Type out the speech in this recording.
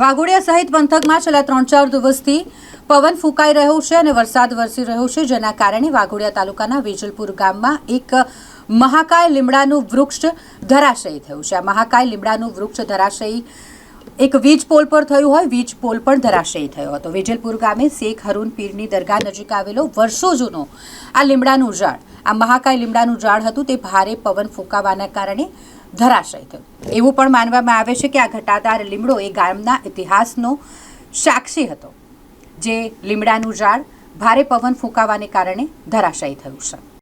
વાઘોડિયા સહિત પંથકમાં છેલ્લા ત્રણ ચાર દિવસથી પવન ફૂંકાઈ રહ્યો છે અને વરસાદ વરસી રહ્યો છે, જેના કારણે વાઘોડિયા તાલુકાના વેજલપુર ગામમાં એક મહાકાય લીમડાનું વૃક્ષ ધરાશયી થયું છે. આ મહાકાય લીમડાનું વૃક્ષ ધરાશયી એક વીજ પોલ પર થયું હોય, વીજ પોલ પણ ધરાશયી થયો હતો. વિજલપુર ગામે શેખ હરુન પીરની દરગાહ નજીક આવેલો વર્ષો જૂનો આ લીમડાનું ઝાડ, આ મહાકાય લીમડાનું ઝાડ હતું, તે ભારે પવન ફૂંકાવાના કારણે ધરાશય થયું. એવું પણ માનવામાં આવે છે કે આ ઘટાદાર લીમડો એ ગામના ઇતિહાસનો સાક્ષી હતો, જે લીમડાનું ઝાડ ભારે પવન ફૂંકાવાને કારણે ધરાશયી થયું છે.